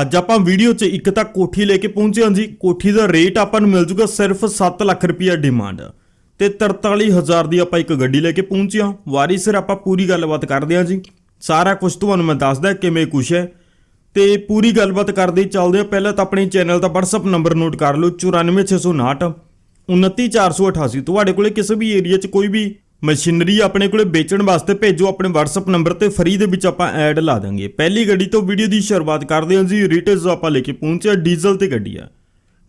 ਅੱਜ ਆਪਾਂ ਵੀਡੀਓ 'ਚ ਇੱਕ ਤਾਂ ਕੋਠੀ ਲੈ ਕੇ ਪਹੁੰਚੇ ਹਾਂ ਜੀ। ਕੋਠੀ ਦਾ ਰੇਟ ਆਪਾਂ ਨੂੰ ਮਿਲ ਜੂਗਾ ਸਿਰਫ 7 ਲੱਖ ਰੁਪਈਆ ਡਿਮਾਂਡ ਤੇ 43000 ਦੀ ਆਪਾਂ ਇੱਕ ਗੱਡੀ ਲੈ ਕੇ ਪਹੁੰਚੇ ਹਾਂ। ਵਾਰੀ ਸਿਰ ਆਪਾਂ ਪੂਰੀ ਗੱਲਬਾਤ ਕਰਦੇ ਹਾਂ ਜੀ। ਸਾਰਾ ਕੁਝ ਤੁਹਾਨੂੰ ਮੈਂ ਦੱਸਦਾ ਕਿਵੇਂ ਕੁਛ ਹੈ। ਤੇ ਪੂਰੀ ਗੱਲਬਾਤ ਕਰਦੇ ਚੱਲਦੇ ਹਾਂ। ਪਹਿਲਾਂ ਤਾਂ ਆਪਣੇ ਚੈਨਲ ਦਾ WhatsApp ਨੰਬਰ ਨੋਟ ਕਰ ਲਓ। 94659 29488 ਤੁਹਾਡੇ ਕੋਲੇ ਕਿਸੇ ਵੀ ਏਰੀਆ 'ਚ ਕੋਈ ਵੀ ਮਸ਼ੀਨਰੀ ਆਪਣੇ ਕੋਲੇ ਵੇਚਣ ਵਾਸਤੇ ਭੇਜੋ, ਆਪਣੇ WhatsApp ਨੰਬਰ ਤੇ ਫਰੀ ਦੇ ਵਿੱਚ ਆਪਾਂ ਐਡ ਲਾ ਦਾਂਗੇ। ਪਹਿਲੀ ਗੱਡੀ ਤੋਂ ਵੀਡੀਓ ਦੀ ਸ਼ੁਰੂਆਤ ਕਰਦੇ ਹਾਂ ਜੀ। ਰੀਟੇਲਸ ਆਪਾਂ ਲੈ ਕੇ ਪਹੁੰਚਿਆ ਡੀਜ਼ਲ ਤੇ ਗੱਡੀ ਆ।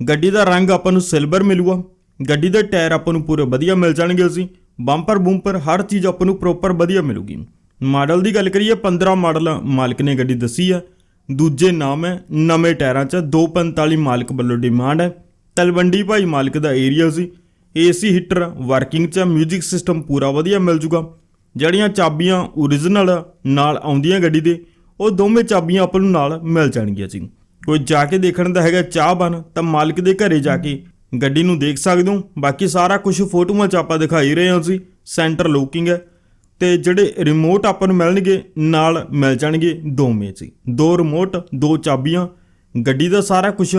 ਗੱਡੀ ਦਾ ਰੰਗ ਆਪਾਂ ਨੂੰ ਸਿਲਵਰ ਮਿਲੂਗਾ। ਗੱਡੀ ਦੇ ਟਾਇਰ ਆਪਾਂ ਨੂੰ ਪੂਰੇ ਵਧੀਆ ਮਿਲ ਜਾਣਗੇ ਜੀ। ਬੰਪਰ ਬੂੰਪਰ ਹਰ ਚੀਜ਼ ਆਪਾਂ ਨੂੰ ਪ੍ਰੋਪਰ ਵਧੀਆ ਮਿਲੂਗੀ। ਮਾਡਲ ਦੀ ਗੱਲ ਕਰੀਏ 15 ਮਾਡਲ ਮਾਲਕ ਨੇ ਗੱਡੀ ਦੱਸੀ ਹੈ ਦੂਜੇ ਨਾਮ ਹੈ, ਨਵੇਂ ਟਾਇਰਾਂ 'ਚ। 245 ਮਾਲਕ ਵੱਲੋਂ ਡਿਮਾਂਡ ਹੈ। ਤਲਵੰਡੀ ਭਾਈ ਮਾਲਕ ਦਾ ਏਰੀਆ ਸੀ ਏਸੀ ਹੀਟਰ, ਵਰਕਿੰਗ 'ਚ 뮤직 ਸਿਸਟਮ ਪੂਰਾ ਵਧੀਆ ਮਿਲ ਜੂਗਾ। ਜਿਹੜੀਆਂ ਚਾਬੀਆਂ ਓਰੀਜਨਲ ਨਾਲ ਆਉਂਦੀਆਂ ਗੱਡੀ ਦੇ ਉਹ ਦੋਵੇਂ ਚਾਬੀਆਂ ਆਪਾਂ ਨੂੰ ਨਾਲ ਮਿਲ ਜਾਣਗੀਆਂ ਜੀ। ਕੋਈ ਜਾ ਕੇ ਦੇਖਣ ਦਾ ਹੈਗਾ ਚਾਹ ਬਨ ਤਾਂ ਮਾਲਕ ਦੇ ਘਰੇ ਜਾ ਕੇ ਗੱਡੀ ਨੂੰ ਦੇਖ ਸਕਦੇ ਹੋ। ਬਾਕੀ ਸਾਰਾ ਕੁਝ ਫੋਟੋਆਂ 'ਚ ਆਪਾਂ ਦਿਖਾਈ ਰਹੇ ਹਾਂ ਜੀ ਸੈਂਟਰ ਲੋਕਿੰਗ ਹੈ। ਤੇ ਜਿਹੜੇ ਰਿਮੋਟ ਆਪਾਂ ਨੂੰ ਮਿਲਣਗੇ, ਨਾਲ ਮਿਲ ਜਾਣਗੇ ਦੋਵੇਂ ਜੀ। ਦੋ ਰਿਮੋਟ ਦੋ ਚਾਬੀਆਂ, ਗੱਡੀ ਦਾ ਸਾਰਾ ਕੁਝ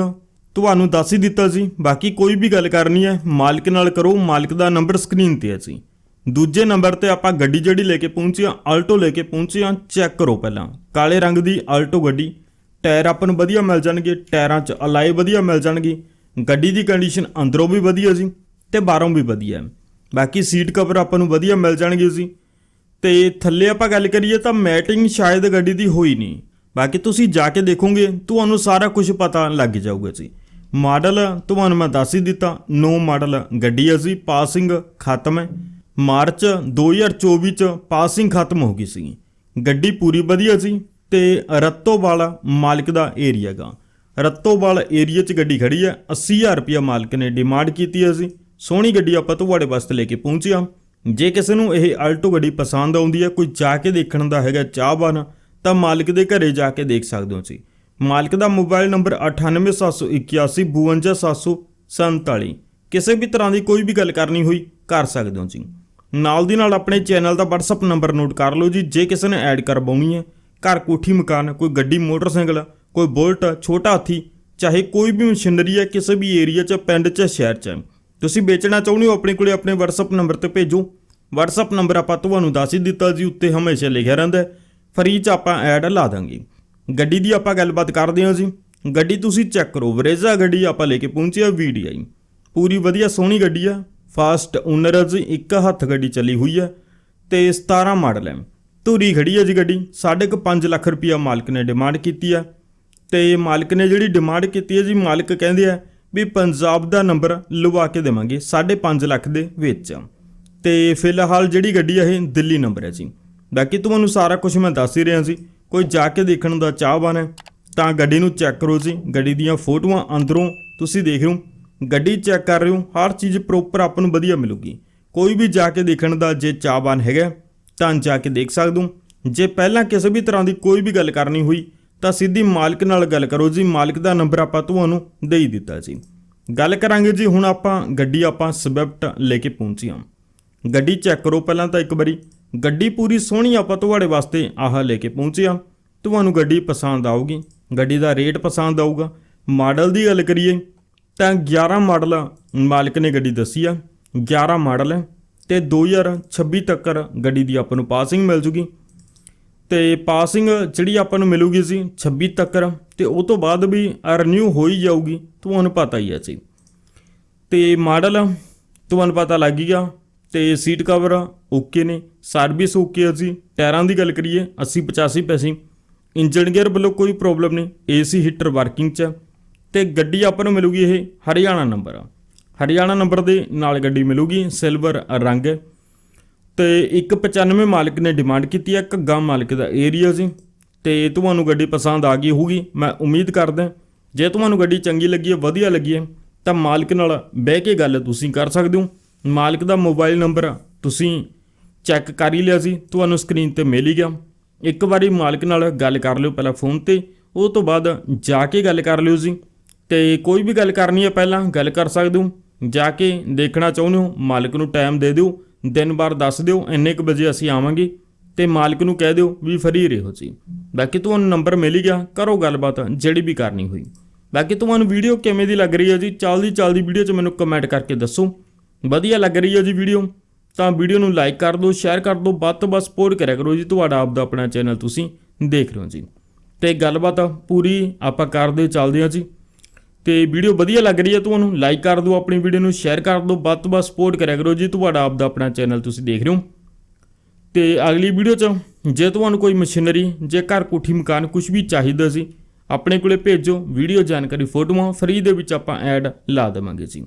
ਤੁਹਾਨੂੰ ਦੱਸ ਹੀ ਦਿੱਤਾ ਸੀ, ਬਾਕੀ ਕੋਈ ਵੀ ਗੱਲ ਕਰਨੀ ਹੈ, ਮਾਲਕ ਨਾਲ ਕਰੋ, ਮਾਲਕ ਦਾ ਨੰਬਰ ਸਕਰੀਨ ਤੇ ਹੈ ਜੀ। ਦੂਜੇ ਨੰਬਰ ਤੇ ਆਪਾਂ ਗੱਡੀ ਜਿਹੜੀ ਲੈ ਕੇ ਪਹੁੰਚੇ ਹਾਂ ਆਲਟੋ ਲੈ ਕੇ ਪਹੁੰਚੇ ਹਾਂ ਚੈੱਕ ਕਰੋ ਪਹਿਲਾਂ। ਕਾਲੇ ਰੰਗ ਦੀ ਆਲਟੋ ਗੱਡੀ ਟਾਇਰ ਆਪਾਂ ਨੂੰ ਵਧੀਆ ਮਿਲ ਜਾਣਗੇ ਟਾਇਰਾਂ 'ਚ ਅਲਾਈ ਵਧੀਆ ਮਿਲ ਜਾਣਗੀ। ਗੱਡੀ ਦੀ ਕੰਡੀਸ਼ਨ ਅੰਦਰੋਂ ਵੀ ਵਧੀਆ ਜੀ ਤੇ ਬਾਹਰੋਂ ਵੀ ਵਧੀਆ। ਹੈ ਬਾਕੀ ਸੀਟ ਕਵਰ ਆਪਾਂ ਨੂੰ ਵਧੀਆ ਮਿਲ ਜਾਣਗੇ ਜੀ। ਤੇ ਥੱਲੇ ਆਪਾਂ ਗੱਲ ਕਰੀਏ ਤਾਂ ਮੈਟਿੰਗ ਸ਼ਾਇਦ ਗੱਡੀ ਦੀ ਹੋਈ ਨਹੀਂ। ਬਾਕੀ ਤੁਸੀਂ ਜਾ ਕੇ ਦੇਖੋਗੇ, ਤੁਹਾਨੂੰ ਸਾਰਾ ਕੁਝ ਪਤਾ ਲੱਗ ਜਾਊਗਾ ਜੀ। ਮਾਡਲ, ਤੁਹਾਨੂੰ ਮੈਂ ਦੱਸ ਹੀ ਦਿੱਤਾ, ਨੋ ਮਾਡਲ ਗੱਡੀ ਹੈ ਜੀ ਪਾਸਿੰਗ ਖਤਮ ਹੈ। ਮਾਰਚ 2024 ਚ ਪਾਸਿੰਗ ਖਤਮ ਹੋ ਗਈ ਸੀ। ਗੱਡੀ ਪੂਰੀ ਵਧੀਆ ਸੀ ਤੇ ਰੱਤੋਵਾਲ ਮਾਲਕ ਦਾ ਏਰੀਆ ਗਾ। ਰੱਤੋਵਾਲ ਏਰੀਆ 'ਚ ਗੱਡੀ ਖੜੀ ਹੈ 80000 ਰੁਪਇਆ ਮਾਲਕ ਨੇ ਡਿਮਾਂਡ ਕੀਤੀ ਹੈ ਸੀ। ਸੋਹਣੀ ਗੱਡੀ ਆਪਾਂ ਤੁਹਾਡੇ ਵਾਸਤੇ ਲੈ ਕੇ ਪਹੁੰਚਿਆ ਜੇ ਕਿਸੇ ਨੂੰ ਇਹ ਆਲਟੋ ਗੱਡੀ ਪਸੰਦ ਆਉਂਦੀ ਹੈ ਕੋਈ ਜਾ ਕੇ ਦੇਖਣ ਦਾ ਹੈਗਾ ਚਾਹਵਾਨ, ਤਾਂ ਮਾਲਕ ਦੇ ਘਰੇ ਜਾ ਕੇ ਦੇਖ ਸਕਦੇ ਹੋ ਜੀ ਮਾਲਕ ਦਾ ਮੋਬਾਈਲ ਨੰਬਰ 9871852747 ਕਿਸੇ ਵੀ ਤਰ੍ਹਾਂ ਦੀ ਕੋਈ ਵੀ ਗੱਲ ਕਰਨੀ ਹੋਈ, ਕਰ ਸਕਦੇ ਹੋ ਜੀ। ਨਾਲ ਦੀ ਨਾਲ ਆਪਣੇ ਚੈਨਲ ਦਾ WhatsApp ਨੰਬਰ ਨੋਟ ਕਰ ਲਓ ਜੀ, ਜੇ ਕਿਸੇ ਨੇ ਐਡ ਕਰਵਾਉਣੀ ਹੈ। ਘਰ ਕੋਠੀ ਮਕਾਨ, ਕੋਈ ਗੱਡੀ, ਮੋਟਰਸਾਈਕਲ, ਕੋਈ ਬੁਲਟ, ਛੋਟਾ ਹਾਥੀ, ਚਾਹੇ ਕੋਈ ਵੀ ਮਸ਼ੀਨਰੀ ਹੈ, ਕਿਸੇ ਵੀ ਏਰੀਆ 'ਚ, ਪਿੰਡ 'ਚ, ਸ਼ਹਿਰ 'ਚ। ਤੁਸੀਂ ਵੇਚਣਾ ਚਾਹੁੰਦੇ ਹੋ, ਆਪਣੇ ਕੋਲੇ ਆਪਣੇ WhatsApp ਨੰਬਰ ਤੇ ਭੇਜੋ। WhatsApp ਨੰਬਰ ਆਪਾਂ ਤੁਹਾਨੂੰ ਦੱਸ ਹੀ ਦਿੱਤਾ ਜੀ, ਉੱਤੇ ਹਮੇਸ਼ਾ ਲਿਖਿਆ ਰਹਿੰਦਾ ਫਰੀ 'ਚ ਆਪਾਂ ਐਡ ਲਾ ਦਾਂਗੇ। ਗੱਡੀ ਦੀ ਆਪਾਂ ਗੱਲਬਾਤ ਕਰਦੇ ਹਾਂ ਜੀ। ਗੱਡੀ ਤੁਸੀਂ ਚੈੱਕ ਕਰੋ, ਵਰੇਜ਼ਾ ਗੱਡੀ ਆਪਾਂ ਲੈ ਕੇ ਪਹੁੰਚੇ ਆ VDI ਪੂਰੀ ਵਧੀਆ ਸੋਹਣੀ ਗੱਡੀ ਆ ਫਾਸਟ ਓਨਰ ਜੀ, ਇੱਕ ਹੱਥ ਗੱਡੀ ਚੱਲੀ ਹੋਈ ਹੈ ਤੇ 17 ਮਾਡਲ ਹੈ ਧੂਰੀ ਖੜੀ ਹੈ ਜੀ ਗੱਡੀ 5.5 ਲੱਖ ਰੁਪਇਆ ਮਾਲਕ ਨੇ ਡਿਮਾਂਡ ਕੀਤੀ ਆ। ਤੇ ਮਾਲਕ ਨੇ ਜਿਹੜੀ ਡਿਮਾਂਡ ਕੀਤੀ ਹੈ ਜੀ, ਮਾਲਕ ਕਹਿੰਦੇ ਆ ਵੀ ਪੰਜਾਬ ਦਾ ਨੰਬਰ ਲਵਾ ਕੇ ਦੇਵਾਂਗੇ 5.5 ਲੱਖ ਦੇ ਵਿੱਚ ਤੇ ਫਿਲਹਾਲ ਜਿਹੜੀ ਗੱਡੀ ਆ, ਇਹ ਦਿੱਲੀ ਨੰਬਰ ਹੈ ਜੀ। ਬਾਕੀ ਤੁਹਾਨੂੰ ਸਾਰਾ ਕੁਝ ਮੈਂ ਦੱਸ ਹੀ ਰਿਹਾ ਸੀ ਕੋਈ ਜਾ ਕੇ ਦੇਖਣ ਦਾ ਚਾਹਵਾਨ ਹੈ, ਤਾਂ ਗੱਡੀ ਨੂੰ ਚੈੱਕ ਕਰੋ ਜੀ। ਗੱਡੀ ਦੀਆਂ ਫੋਟੋਆਂ ਅੰਦਰੋਂ ਤੁਸੀਂ ਦੇਖ ਰਹੇ ਹੋ। ਗੱਡੀ ਚੈੱਕ ਕਰ ਰਹੇ ਹੋ, ਹਰ ਚੀਜ਼ ਪ੍ਰੋਪਰ ਆਪ ਨੂੰ ਵਧੀਆ ਮਿਲੂਗੀ। ਕੋਈ ਵੀ ਜਾ ਕੇ ਦੇਖਣ ਦਾ ਜੇ ਚਾਹਵਾਨ ਹੈਗਾ ਤਾਂ ਜਾ ਕੇ ਦੇਖ ਸਕਦੇ ਹੋ। ਜੇ ਪਹਿਲਾਂ ਕਿਸੇ ਵੀ ਤਰ੍ਹਾਂ ਦੀ ਕੋਈ ਵੀ ਗੱਲ ਕਰਨੀ ਹੋਈ, ਤਾਂ ਸਿੱਧੀ ਮਾਲਕ ਨਾਲ ਗੱਲ ਕਰੋ ਜੀ। ਮਾਲਕ ਦਾ ਨੰਬਰ ਆਪਾਂ ਤੁਹਾਨੂੰ ਦੇ ਹੀ ਦਿੱਤਾ ਜੀ। ਗੱਲ ਕਰਾਂਗੇ ਜੀ, ਹੁਣ ਆਪਾਂ ਗੱਡੀ ਆਪਾਂ ਸਵਿਫਟ ਲੈ ਕੇ ਪਹੁੰਚੀ ਹਾਂ। ਗੱਡੀ ਚੈੱਕ ਕਰੋ ਪਹਿਲਾਂ ਤਾਂ ਇੱਕ ਵਾਰੀ। ਗੱਡੀ ਪੂਰੀ ਸੋਹਣੀ ਆਪਾਂ ਤੁਹਾਡੇ ਵਾਸਤੇ ਆਹ ਲੈ ਕੇ ਪਹੁੰਚੇ ਹਾਂ। ਤੁਹਾਨੂੰ ਗੱਡੀ ਪਸੰਦ ਆਊਗੀ। ਗੱਡੀ ਦਾ ਰੇਟ ਪਸੰਦ ਆਊਗਾ। ਮਾਡਲ ਦੀ ਗੱਲ ਕਰੀਏ ਤਾਂ 11 ਮਾਡਲ ਮਾਲਕ ਨੇ ਗੱਡੀ ਦੱਸੀ ਆ। 11 ਮਾਡਲ ਹੈ ਤੇ 2026 ਤੱਕ ਗੱਡੀ ਦੀ ਆਪਾਂ ਨੂੰ ਪਾਸਿੰਗ ਮਿਲ ਜੂਗੀ। ਤੇ ਪਾਸਿੰਗ ਜਿਹੜੀ ਆਪਾਂ ਨੂੰ ਮਿਲੂਗੀ ਸੀ 26 ਤੱਕ ਤੇ ਉਹ ਤੋਂ ਬਾਅਦ ਵੀ ਰੀਨਿਊ ਹੋਈ ਜਾਊਗੀ। ਤੁਹਾਨੂੰ ਪਤਾ ਹੀ ਹੈ ਜੀ। ਤੇ ਮਾਡਲ, ਤੁਹਾਨੂੰ ਪਤਾ ਲੱਗ ਗਿਆ। ਤੇ ਸੀਟ ਕਵਰ ਓਕੇ ਨੇ। ਸਰਵਿਸ ਓਕੇ ਅਸੀਂ ਟਾਇਰਾਂ ਦੀ ਗੱਲ ਕਰੀਏ 80 85 ਪੈਸੇ। ਇੰਜਨ ਗੇਅਰ ਵੱਲੋਂ ਕੋਈ ਪ੍ਰੋਬਲਮ ਨਹੀਂ। ਏਸੀ ਹੀਟਰ ਵਰਕਿੰਗ 'ਚ ਤੇ ਗੱਡੀ ਆਪਾਂ ਨੂੰ ਮਿਲੂਗੀ ਇਹ ਹਰਿਆਣਾ ਨੰਬਰ ਆ। ਹਰਿਆਣਾ ਨੰਬਰ ਦੇ ਨਾਲ ਗੱਡੀ ਮਿਲੂਗੀ ਸਿਲਵਰ ਰੰਗ। ਹੈ। ਤੇ 195 ਮਾਲਕ ਨੇ ਡਿਮਾਂਡ ਕੀਤੀ ਹੈ ਘੱਗਾ ਮਾਲਕ ਦਾ ਏਰੀਆ ਸੀ ਤੇ ਤੁਹਾਨੂੰ ਗੱਡੀ ਪਸੰਦ ਆ ਗਈ ਹੋਊਗੀ। ਮੈਂ ਉਮੀਦ ਕਰਦਾ, ਜੇ ਤੁਹਾਨੂੰ ਗੱਡੀ ਚੰਗੀ ਲੱਗੀ ਹੈ, ਵਧੀਆ ਲੱਗੀ ਹੈ, ਤਾਂ ਮਾਲਕ ਨਾਲ ਬਹਿ ਕੇ ਗੱਲ ਤੁਸੀਂ ਕਰ ਸਕਦੇ ਹੋ। ਮਾਲਕ ਦਾ ਮੋਬਾਈਲ ਨੰਬਰ ਤੁਸੀਂ ਚੈੱਕ ਕਰ ਹੀ ਲਿਆ ਸੀ, ਤੁਹਾਨੂੰ ਸਕਰੀਨ ਤੇ ਮਿਲ ਹੀ ਗਿਆ। ਇੱਕ ਵਾਰੀ ਮਾਲਕ ਨਾਲ ਗੱਲ ਕਰ ਲਿਓ ਪਹਿਲਾਂ ਫੋਨ ਤੇ, ਉਹ ਤੋਂ ਬਾਅਦ ਜਾ ਕੇ ਗੱਲ ਕਰ ਲਿਓ ਜੀ। ਤੇ ਕੋਈ ਵੀ ਗੱਲ ਕਰਨੀ ਹੈ ਪਹਿਲਾਂ ਗੱਲ ਕਰ ਸਕਦੇ ਹੋ, ਜਾ ਕੇ ਦੇਖਣਾ ਚਾਹੁੰਦੇ ਹੋ, ਮਾਲਕ ਨੂੰ ਟਾਈਮ ਦੇ ਦਿਓ, ਦਿਨ ਬਾਰ ਦੱਸ ਦਿਓ, ਇੰਨੇ ਕੁ ਵਜੇ ਅਸੀਂ ਆਵਾਂਗੇ। ਤੇ ਮਾਲਕ ਨੂੰ ਕਹਿ ਦਿਓ ਵੀ ਫਰੀ ਰਹੋ ਜੀ। ਬਾਕੀ ਤੁਹਾਨੂੰ ਨੰਬਰ ਮਿਲ ਗਿਆ, ਕਰੋ ਗੱਲਬਾਤ, ਜਿਹੜੀ ਵੀ ਕਰਨੀ ਹੋਈ। ਬਾਕੀ ਤੁਹਾਨੂੰ ਵੀਡੀਓ ਕਿਵੇਂ ਦੀ ਲੱਗ ਰਹੀ ਹੈ ਜੀ ਚੱਲਦੀ ਚੱਲਦੀ ਵੀਡੀਓ 'ਚ ਮੈਨੂੰ ਕਮੈਂਟ ਕਰਕੇ ਦੱਸੋ। ਵਧੀਆ ਲੱਗ ਰਹੀ ਹੈ ਜੀ ਵੀਡੀਓ ਤਾਂ ਵੀਡੀਓ ਨੂੰ ਲਾਈਕ ਕਰ ਦਿਓ ਸ਼ੇਅਰ ਕਰ ਦਿਓ, ਵੱਧ ਤੋਂ ਵੱਧ ਸਪੋਰਟ ਕਰਿਆ ਕਰੋ ਜੀ ਤੁਹਾਡਾ ਆਪਦਾ ਆਪਣਾ ਚੈਨਲ ਤੁਸੀਂ ਦੇਖ ਰਹੇ ਹੋ ਜੀ। ਤੇ ਗੱਲਬਾਤ ਪੂਰੀ ਆਪਾਂ ਕਰਦੇ ਚੱਲਦੇ ਹਾਂ ਜੀ। ਤੇ ਵੀਡੀਓ ਵਧੀਆ ਲੱਗ ਰਹੀ ਹੈ ਤੁਹਾਨੂੰ ਲਾਈਕ ਕਰ ਦਿਓ ਆਪਣੀ ਵੀਡੀਓ ਨੂੰ ਸ਼ੇਅਰ ਕਰ ਦਿਓ, ਵੱਧ ਤੋਂ ਵੱਧ ਸਪੋਰਟ ਕਰਿਆ ਕਰੋ ਜੀ ਤੁਹਾਡਾ ਆਪਦਾ ਆਪਣਾ ਚੈਨਲ ਤੁਸੀਂ ਦੇਖ ਰਹੇ ਹੋ। ਤੇ ਅਗਲੀ ਵੀਡੀਓ 'ਚ ਜੇ ਤੁਹਾਨੂੰ ਕੋਈ ਮਸ਼ੀਨਰੀ ਜੇ ਘਰ ਕੋਠੀ, ਮਕਾਨ ਕੁਝ ਵੀ ਚਾਹੀਦਾ ਸੀ, ਆਪਣੇ ਕੋਲੇ ਭੇਜੋ ਵੀਡੀਓ ਜਾਣਕਾਰੀ, ਫੋਟੋਆਂ ਫ੍ਰੀ ਦੇ ਵਿੱਚ ਆਪਾਂ ਐਡ ਲਾ ਦੇਵਾਂਗੇ ਜੀ।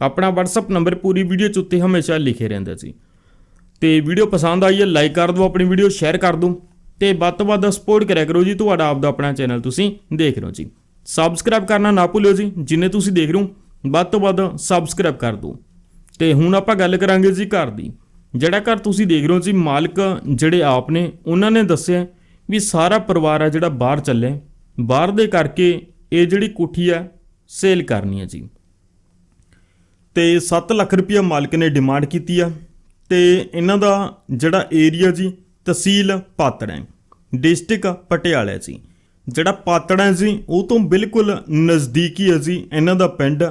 ਆਪਣਾ WhatsApp ਨੰਬਰ ਪੂਰੀ ਵੀਡੀਓ 'ਚ ਉੱਤੇ ਹਮੇਸ਼ਾ ਲਿਖੇ ਰਹਿੰਦਾ ਜੀ ਤੇ ਵੀਡੀਓ ਪਸੰਦ ਆਈ ਹੈ ਲਾਈਕ ਕਰ ਦਿਓ, ਆਪਣੀ ਵੀਡੀਓ ਸ਼ੇਅਰ ਕਰ ਦਿਓ। ਤੇ ਵੱਧ ਤੋਂ ਵੱਧ ਸਪੋਰਟ ਕਰਿਆ ਕਰੋ ਜੀ ਤੁਹਾਡਾ ਆਪਦਾ ਆਪਣਾ ਚੈਨਲ ਤੁਸੀਂ ਦੇਖ ਰਹੇ ਹੋ ਜੀ। ਸਬਸਕ੍ਰਾਈਬ ਕਰਨਾ ਨਾ ਭੁੱਲਿਓ ਜੀ, ਜਿੰਨੇ ਤੁਸੀਂ ਦੇਖ ਰਹੇ ਹੋ, ਵੱਧ ਤੋਂ ਵੱਧ ਸਬਸਕ੍ਰਾਈਬ ਕਰ ਦਿਓ। ਤੇ ਹੁਣ ਆਪਾਂ ਗੱਲ ਕਰਾਂਗੇ ਜੀ ਘਰ ਦੀ। ਜਿਹੜਾ ਘਰ ਤੁਸੀਂ ਦੇਖ ਰਹੇ ਹੋ ਜੀ, ਮਾਲਕ ਜਿਹੜੇ ਆਪ ਨੇ, ਉਹਨਾਂ ਨੇ ਦੱਸਿਆ ਵੀ ਸਾਰਾ ਪਰਿਵਾਰ ਆ ਜਿਹੜਾ ਬਾਹਰ ਚੱਲੇ ਬਾਹਰ ਦੇ ਕਰਕੇ ਇਹ ਜਿਹੜੀ ਕੋਠੀ ਆ ਸੇਲ ਕਰਨੀ ਹੈ ਜੀ। ਤੇ 7 ਲੱਖ ਰੁਪਇਆ ਮਾਲਕ ਨੇ ਡਿਮਾਂਡ ਕੀਤੀ ਆ ਤੇ ਇਹਨਾਂ ਦਾ ਜਿਹੜਾ ਏਰੀਆ ਜੀ, ਤਹਿਸੀਲ ਪਾਤੜਾ ਹੈ ਡਿਸਟ੍ਰਿਕਟ ਪਟਿਆਲਾ ਜੀ। ਜਿਹੜਾ ਪਾਤੜਾ ਜੀ, ਉਹ ਤੋਂ ਬਿਲਕੁਲ ਨਜ਼ਦੀਕੀ ਹੈ ਜੀ ਇਹਨਾਂ ਦਾ ਪਿੰਡ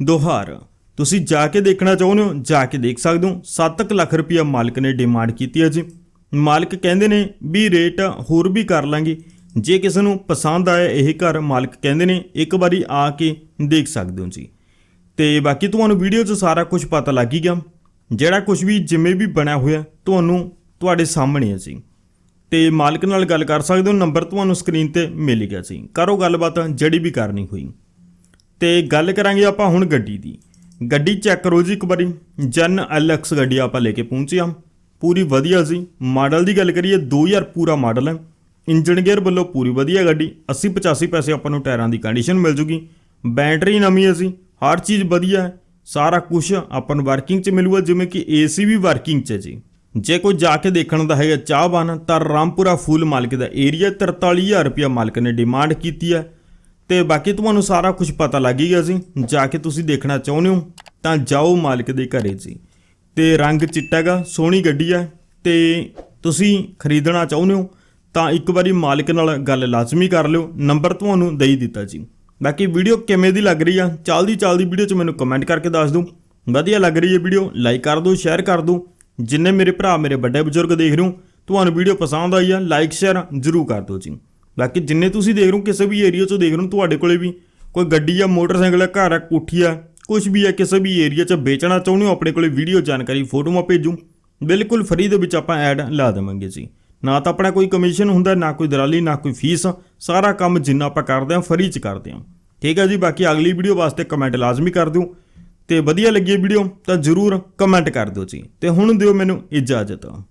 ਦੋਹਾਰ। ਤੁਸੀਂ ਜਾ ਕੇ ਦੇਖਣਾ ਚਾਹੁੰਦੇ ਹੋ, ਜਾ ਕੇ ਦੇਖ ਸਕਦੇ ਹੋ 7 ਲੱਖ ਰੁਪਇਆ ਮਾਲਕ ਨੇ ਡਿਮਾਂਡ ਕੀਤੀ ਹੈ ਜੀ। ਮਾਲਕ ਕਹਿੰਦੇ ਨੇ ਵੀ ਰੇਟ ਹੋਰ ਵੀ ਕਰ ਲਾਂਗੇ। ਜੇ ਕਿਸੇ ਨੂੰ ਪਸੰਦ ਆਇਆ ਇਹ ਘਰ, ਮਾਲਕ ਕਹਿੰਦੇ ਨੇ ਇੱਕ ਵਾਰੀ ਆ ਕੇ ਦੇਖ ਸਕਦੇ ਹੋ ਜੀ। ਤੇ ਬਾਕੀ ਤੁਹਾਨੂੰ ਵੀਡੀਓ 'ਚ ਸਾਰਾ ਕੁਝ ਪਤਾ ਲੱਗ ਹੀ ਗਿਆ। ਜਿਹੜਾ ਕੁਝ ਵੀ ਜਿਵੇਂ ਵੀ ਬਣਿਆ ਹੋਇਆ, ਤੁਹਾਨੂੰ ਤੁਹਾਡੇ ਸਾਹਮਣੇ ਹੈ ਜੀ। ਤੇ ਮਾਲਕ ਨਾਲ ਗੱਲ ਕਰ ਸਕਦੇ ਹੋ ਨੰਬਰ ਤੁਹਾਨੂੰ ਸਕਰੀਨ ਤੇ ਮਿਲ ਗਿਆ ਜੀ। ਕਰੋ ਗੱਲਬਾਤ ਜਿਹੜੀ ਵੀ ਕਰਨੀ ਹੋਈ। ਤੇ ਗੱਲ ਕਰਾਂਗੇ ਆਪਾਂ ਹੁਣ ਗੱਡੀ ਦੀ। ਗੱਡੀ ਚੈੱਕ ਕਰੋ ਜੀ ਇੱਕ ਵਾਰੀ। ਜਨ ਐਲਐਕਸ ਗੱਡੀ ਆਪਾਂ ਲੈ ਕੇ ਪਹੁੰਚੇ ਹਾਂ। ਪੂਰੀ ਵਧੀਆ ਸੀ ਮਾਡਲ ਦੀ ਗੱਲ ਕਰੀਏ 2000 ਪੂਰਾ ਮਾਡਲ ਹੈ। ਇੰਜਨ ਗੇਅਰ ਵੱਲੋਂ ਪੂਰੀ ਵਧੀਆ ਗੱਡੀ। 80 85 ਪੈਸੇ ਆਪਾਂ ਨੂੰ ਟਾਇਰਾਂ ਦੀ ਕੰਡੀਸ਼ਨ ਮਿਲ ਜੂਗੀ। ਬੈਟਰੀ ਨਵੀਂ ਹੈ ਜੀ। ਹਰ ਚੀਜ਼ ਵਧੀਆ ਹੈ, ਸਾਰਾ ਕੁਝ ਆਪਾਂ ਨੂੰ ਵਰਕਿੰਗ 'ਚ ਮਿਲੂਗਾ, ਜਿਵੇਂ ਕਿ ਏਸੀ ਵੀ ਵਰਕਿੰਗ 'ਚ ਹੈ ਜੀ। ਜੇ ਕੋਈ ਜਾ ਕੇ ਦੇਖਣ ਦਾ ਹੈਗਾ ਚਾਹਵਾਨ, ਤਾਂ ਰਾਮਪੁਰਾ ਫੂਲ ਮਾਲਕ ਦਾ ਏਰੀਆ 43000 ਰੁਪਇਆ ਮਾਲਕ ਨੇ ਡਿਮਾਂਡ ਕੀਤੀ ਹੈ। ਤੇ ਬਾਕੀ ਤੁਹਾਨੂੰ ਸਾਰਾ ਕੁਝ ਪਤਾ ਲੱਗ ਹੀ ਗਿਆ ਸੀ ਜਾ ਕੇ ਤੁਸੀਂ ਦੇਖਣਾ ਚਾਹੁੰਦੇ ਹੋ, ਤਾਂ ਜਾਓ ਮਾਲਕ ਦੇ ਘਰੇ ਜੀ। ਤੇ ਰੰਗ ਚਿੱਟਾ ਗਾ ਸੋਹਣੀ ਗੱਡੀ ਹੈ, ਤੇ ਤੁਸੀਂ ਖਰੀਦਣਾ ਚਾਹੁੰਦੇ ਹੋ, ਤਾਂ ਇੱਕ ਵਾਰੀ ਮਾਲਕ ਨਾਲ ਗੱਲ ਲਾਜ਼ਮੀ ਕਰ ਲਿਓ, ਨੰਬਰ ਤੁਹਾਨੂੰ ਦੇਈ ਦਿੱਤਾ ਜੀ। ਬਾਕੀ ਵੀਡੀਓ ਕਿਵੇਂ ਦੀ ਲੱਗ ਰਹੀ ਆ, ਚੱਲਦੀ ਚੱਲਦੀ ਵੀਡੀਓ 'ਚ ਮੈਨੂੰ ਕਮੈਂਟ ਕਰਕੇ ਦੱਸ ਦਿਓ। ਵਧੀਆ ਲੱਗ ਰਹੀ ਹੈ ਵੀਡੀਓ ਲਾਈਕ ਕਰ ਦਿਓ ਸ਼ੇਅਰ ਕਰ ਦਿਓ। ਜਿੰਨੇ ਮੇਰੇ ਭਰਾ, ਮੇਰੇ ਵੱਡੇ ਬਜ਼ੁਰਗ ਦੇਖ ਰਹੇ ਹੋ, ਤੁਹਾਨੂੰ ਵੀਡੀਓ ਪਸੰਦ ਆਈ ਆ ਲਾਈਕ ਸ਼ੇਅਰ ਜ਼ਰੂਰ ਕਰ ਦਿਓ ਜੀ। ਬਾਕੀ ਜਿੰਨੇ ਤੁਸੀਂ ਦੇਖ ਰਹੇ ਹੋ, ਕਿਸੇ ਵੀ ਏਰੀਆ 'ਚੋਂ ਦੇਖ ਰਹੇ ਹੋ, ਤੁਹਾਡੇ ਕੋਲੇ ਵੀ ਕੋਈ ਗੱਡੀ ਆ, ਮੋਟਰਸਾਈਕਲ ਆ, ਘਰ ਆ, ਕੋਠੀ ਆ ਕੁਝ ਵੀ ਆ, ਕਿਸੇ ਵੀ ਏਰੀਆ 'ਚ ਵੇਚਣਾ ਚਾਹੁੰਦੇ ਹੋ, ਆਪਣੇ ਕੋਲੇ ਵੀਡੀਓ ਜਾਣਕਾਰੀ, ਫੋਟੋਆਂ ਭੇਜੋ। ਬਿਲਕੁਲ ਫਰੀ ਦੇ ਵਿੱਚ ਆਪਾਂ ਐਡ ਲਾ ਦੇਵਾਂਗੇ ਜੀ। ਨਾ ਤਾਂ ਆਪਣਾ ਕੋਈ ਕਮਿਸ਼ਨ ਹੁੰਦਾ, ਨਾ ਕੋਈ ਦਲਾਲੀ ਨਾ ਕੋਈ ਫੀਸ। ਸਾਰਾ ਕੰਮ ਜਿੰਨਾ ਆਪਾਂ ਕਰਦੇ ਹਾਂ, ਫਰੀ 'ਚ ਕਰਦੇ ਹਾਂ। ਠੀਕ ਹੈ ਜੀ, ਬਾਕੀ ਅਗਲੀ ਵੀਡੀਓ ਵਾਸਤੇ ਕਮੈਂਟ ਲਾਜ਼ਮੀ ਕਰ ਦਿਓ। ਤੇ ਵਧੀਆ ਲੱਗੀ ਵੀਡੀਓ, ਤਾਂ ਜਰੂਰ ਕਮੈਂਟ ਕਰ ਦਿਓ ਜੀ। ਤੇ ਹੁਣ ਦਿਓ ਮੈਨੂੰ ਇਜਾਜ਼ਤ।